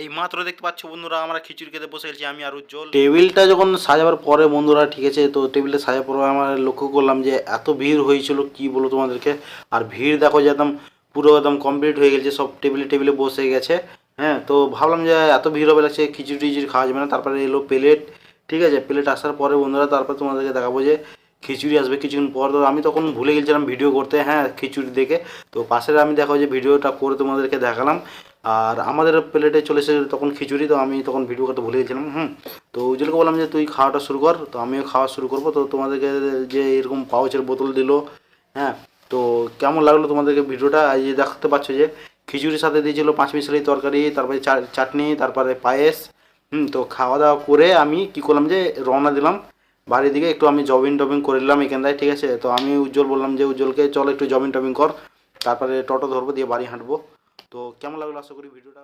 এই মাত্র দেখতে পাচ্ছ বন্ধুরা, আমরা খিচুড়ি খেতে বসে গেছি, আমি আর উজ্জ্বল। টেবিলটা যখন সাজাবার পরে বন্ধুরা, ঠিক আছে, তো টেবিলটা সাজার পরে আমরা লক্ষ্য করলাম যে এত ভিড় হয়েছিল, কি বলব তোমাদেরকে? আর ভিড় দেখো যে একদম পুরো একদম কমপ্লিট হয়ে গেছে, সব টেবিলে টেবিলে বসে গেছে হ্যাঁ তো ভাবলাম যে এত ভিড় হবে, লাগছে খিচুড়ি টিচুড়ি খাওয়া যাবে না, তারপরে এলো প্লেট, ঠিক আছে, প্লেট আসার পরে বন্ধুরা, তারপর তোমাদেরকে দেখাবো যে খিচুড়ি আসবে কিছুক্ষণ পর, তো আমি তখন ভুলে গেছিলাম ভিডিও করতে হ্যাঁ খিচুড়ি দেখে, তো পাশের আমি দেখো যে ভিডিওটা করে তোমাদেরকে দেখালাম আর আমাদের প্লেটে চলে এসে তখন খিচুড়ি, তো আমি তখন ভিডিও করতে ভুলে গেছিলাম, হুম। তো উজ্জ্বলকে বললাম যে, তুই খাওয়াটা শুরু কর। তো আমিও খাওয়া শুরু করব। তো তোমাদেরকে যে এরকম পাউচের বোতল দিলো হ্যাঁ তো কেমন লাগল তোমাদেরকে ভিডিওটা? এই যে দেখতে পাচ্ছ যে, খিচুড়ির সাথে দিয়েছিল পাঁচ মিশালি তরকারি, তারপরে চাটনি, তারপরে পায়েস, হুম, তো খাওয়া দাওয়া করে আমি কি করলাম যে, রওনা দিলাম বাড়ির দিকে। একটু আমি জবিং টবিং করে নিলাম এখানটায়, ঠিক আছে? তো আমি উজ্জ্বল বললাম যে, উজ্জ্বলকে চল একটু জবিং টবিং কর, তারপরে টোটো ধরবো, দিয়ে বাড়ি হাঁটবো। তো কেমন লাগল আশা করি ভিডিওটা?